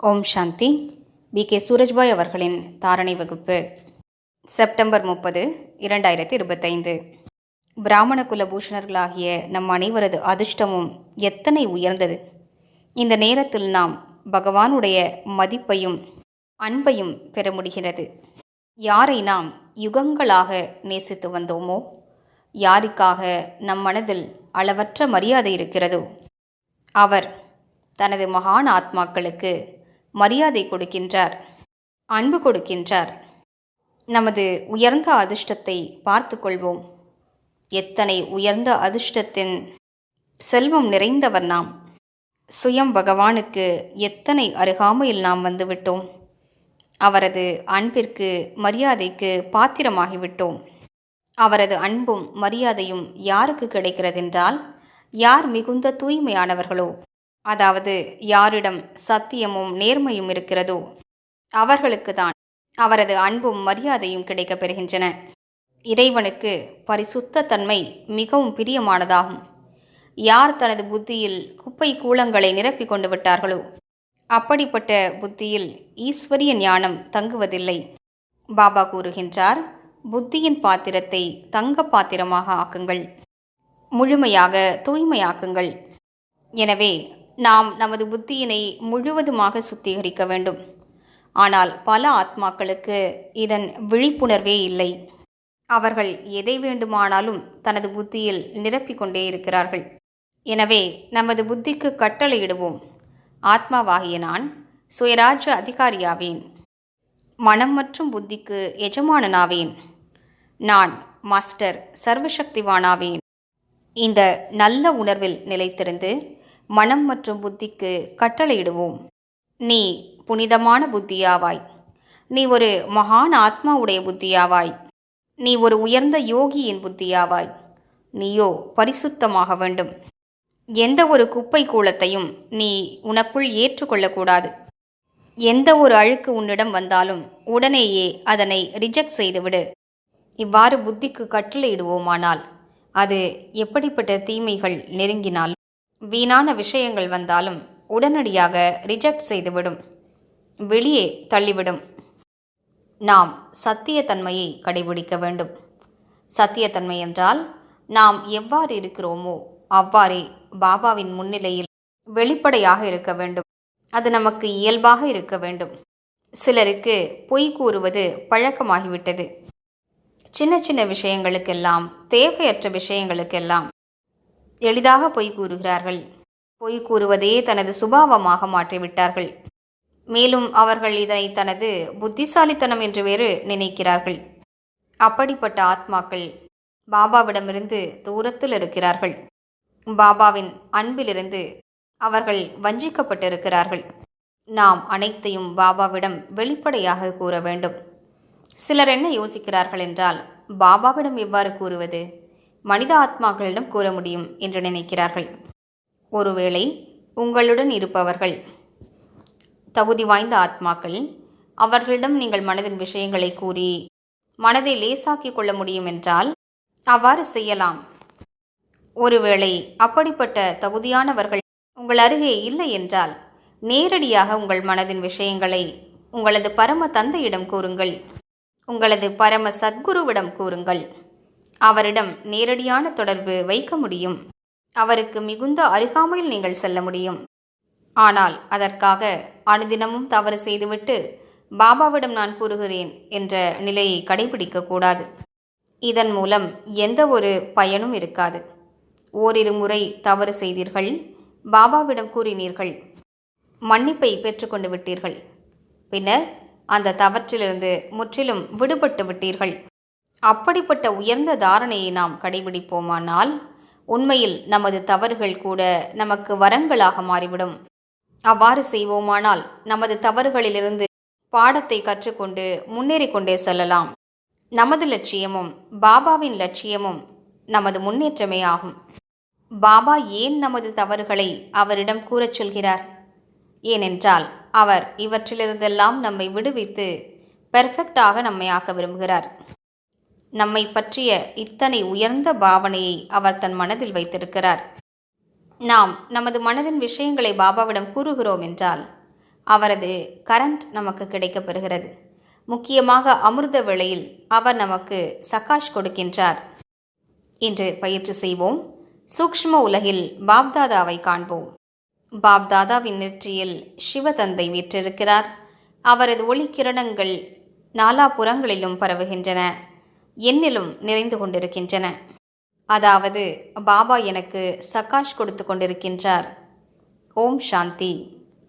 ஓம் சாந்தி. B. K. Surajbhai அவர்களின் தாரணை வகுப்பு செப்டம்பர் முப்பது இரண்டாயிரத்தி இருபத்தைந்து. பிராமண குலபூஷணர்களாகிய நம் அனைவரது அதிர்ஷ்டமும் எத்தனை உயர்ந்தது! இந்த நேரத்தில் நாம் பகவானுடைய மதிப்பையும் அன்பையும் பெற முடிகிறது. யாரை நாம் யுகங்களாக நேசித்து வந்தோமோ யாருக்காக நம் மனதில் அளவற்ற மரியாதை இருக்கிறதோ அவர் தனது மகான் ஆத்மாக்களுக்கு மரியாதை கொடுக்கின்றார் அன்பு கொடுக்கின்றார். நமது உயர்ந்த அதிர்ஷ்டத்தை பார்த்து கொள்வோம். எத்தனை உயர்ந்த அதிர்ஷ்டத்தின் செல்வம் நிறைந்தவர் நாம். சுயம் பகவானுக்கு எத்தனை அருகாமையில் நாம் வந்துவிட்டோம். அவரது அன்பிற்கு மரியாதைக்கு பாத்திரமாகிவிட்டோம். அவரது அன்பும் மரியாதையும் யாருக்கு கிடைக்கிறதென்றால் யார் மிகுந்த தூய்மையானவர்களோ அதாவது யாரிடம் சத்தியமும் நேர்மையும் இருக்கிறதோ அவர்களுக்கு தான் அவரது அன்பும் மரியாதையும் கிடைக்கப் பெறுகின்றன. இறைவனுக்கு பரிசுத்த தன்மை மிகவும் பிரியமானதாகும். யார் தனது புத்தியில் குப்பை கூலங்களை நிரப்பிக் கொண்டு விட்டார்களோ அப்படிப்பட்ட புத்தியில் ஈஸ்வரிய ஞானம் தங்குவதில்லை. பாபா கூறுகின்றார் புத்தியின் பாத்திரத்தை தங்க பாத்திரமாக ஆக்குங்கள். முழுமையாக தூய்மையாக்குங்கள். எனவே நாம் நமது புத்தியினை முழுவதுமாக சுத்திகரிக்க வேண்டும். ஆனால் பல ஆத்மாக்களுக்கு இதன் விழிப்புணர்வே இல்லை. அவர்கள் எதை வேண்டுமானாலும் தனது புத்தியில் நிரப்பிக்கொண்டே இருக்கிறார்கள். எனவே நமது புத்திக்கு கட்டளையிடுவோம். ஆத்மாவாகிய நான் சுயராஜ்ய அதிகாரியாவேன். மனம் மற்றும் புத்திக்கு எஜமானனாவேன். நான் மாஸ்டர் சர்வசக்திவானாவேன். இந்த நல்ல உணர்வில் நிலைத்திருந்து மனம் மற்றும் புத்திக்கு கட்டளையிடுவோம். நீ புனிதமான புத்தியாவாய். நீ ஒரு மகான் ஆத்மாவுடைய புத்தியாவாய். நீ ஒரு உயர்ந்த யோகியின் புத்தியாவாய். நீயோ பரிசுத்தமாக வேண்டும். எந்த ஒரு குப்பை கூலத்தையும் நீ உனக்குள் ஏற்றுக்கொள்ளக்கூடாது. எந்த ஒரு அழுக்கு உன்னிடம் வந்தாலும் உடனேயே அதனை ரிஜெக்ட் செய்துவிடு. இவ்வாறு புத்திக்கு கட்டளையிடுவோமானால் அது எப்படிப்பட்ட தீமைகள் நெருங்கினால்? வீணான விஷயங்கள் வந்தாலும் உடனடியாக ரிஜெக்ட் செய்துவிடும். வெளியே தள்ளிவிடும். நாம் சத்தியத்தன்மையை கடைபிடிக்க வேண்டும். சத்தியத்தன்மை என்றால் நாம் எவ்வாறு இருக்கிறோமோ அவ்வாறே பாபாவின் முன்னிலையில் வெளிப்படையாக இருக்க வேண்டும். அது நமக்கு இயல்பாக இருக்க வேண்டும். சிலருக்கு பொய் கூறுவது பழக்கமாகிவிட்டது. சின்ன சின்ன விஷயங்களுக்கெல்லாம் தேவையற்ற விஷயங்களுக்கெல்லாம் எளிதாக பொய் கூறுகிறார்கள். பொய் கூறுவதே தனது சுபாவமாக மாற்றிவிட்டார்கள். மேலும் அவர்கள் இதனை தனது புத்திசாலித்தனம் என்று வேறு நினைக்கிறார்கள். அப்படிப்பட்ட ஆத்மாக்கள் பாபாவிடமிருந்து தூரத்தில் இருக்கிறார்கள். பாபாவின் அன்பிலிருந்து அவர்கள் வஞ்சிக்கப்பட்டிருக்கிறார்கள். நாம் அனைத்தையும் பாபாவிடம் வெளிப்படையாக கூற வேண்டும். சிலர் என்ன யோசிக்கிறார்கள் என்றால் பாபாவிடம் எவ்வாறு கூறுவது? மனித ஆத்மாக்களிடம் கூற முடியும் என்று நினைக்கிறார்கள். ஒருவேளை உங்களுடன் இருப்பவர்கள் தகுதி வாய்ந்த ஆத்மாக்கள் அவர்களிடம் நீங்கள் மனதின் விஷயங்களை கூறி மனதை லேசாக்கிக் கொள்ள முடியும் என்றால் அவ்வாறு செய்யலாம். ஒருவேளை அப்படிப்பட்ட தகுதியானவர்கள் உங்கள் அருகே இல்லை என்றால் நேரடியாக உங்கள் மனதின் விஷயங்களை உங்களது பரம தந்தையிடம் கூறுங்கள். உங்களது பரம சத்குருவிடம் கூறுங்கள். அவரிடம் நேரடியான தொடர்பு வைக்க முடியும். அவருக்கு மிகுந்த அருகாமையில் நீங்கள் செல்ல முடியும். ஆனால் அதற்காக அனுதினமும் தவறு செய்துவிட்டு பாபாவிடம் நான் கூறுகிறேன் என்ற நிலையை கடைபிடிக்கக்கூடாது இதன் மூலம் எந்த ஒரு பயனும் இருக்காது. ஓரிரு முறை தவறு செய்தீர்கள் பாபாவிடம் கூறினீர்கள் மன்னிப்பை பெற்றுக்கொண்டு விட்டீர்கள். பின்னர் அந்த தவற்றிலிருந்து முற்றிலும் விடுபட்டு விட்டீர்கள். அப்படிப்பட்ட உயர்ந்த தாரணையை நாம் கடைபிடிப்போமானால் உண்மையில் நமது தவறுகள் கூட நமக்கு வரங்களாக மாறிவிடும். அவ்வாறு செய்வோமானால் நமது தவறுகளிலிருந்து பாடத்தை கற்றுக்கொண்டு முன்னேறிக் கொண்டே செல்லலாம். நமது லட்சியமும் பாபாவின் லட்சியமும் நமது முன்னேற்றமே ஆகும். பாபா ஏன் நமது தவறுகளை அவரிடம் கூறச் சொல்கிறார்? ஏனென்றால் அவர் இவற்றிலிருந்தெல்லாம் நம்மை விடுவித்து பெர்ஃபெக்டாக நம்மை ஆக்க விரும்புகிறார். நம்மை பற்றிய இத்தனை உயர்ந்த பாவனையை அவர் தன் மனதில் வைத்திருக்கிறார். நாம் நமது மனதின் விஷயங்களை பாபாவிடம் கூறுகிறோம் என்றால் அவரது கரண்ட் நமக்கு கிடைக்கப்பெறுகிறது. முக்கியமாக அமிர்த வேளையில் அவர் நமக்கு சகாஷ் கொடுக்கின்றார். இன்று பயிற்சி செய்வோம். சூக்ஷ்ம உலகில் பாப்தாதாவை காண்போம். பாப்தாதாவின் நெற்றியில் சிவதந்தை வீற்றிருக்கிறார். அவரது ஒளிக்கிரணங்கள் நாலாபுறங்களிலும் பரவுகின்றன. என்னிலும் நிறைந்து கொண்டிருக்கின்றன. அதாவது பாபா எனக்கு சகாஷ் கொடுத்து கொண்டிருக்கின்றார். ஓம் சாந்தி.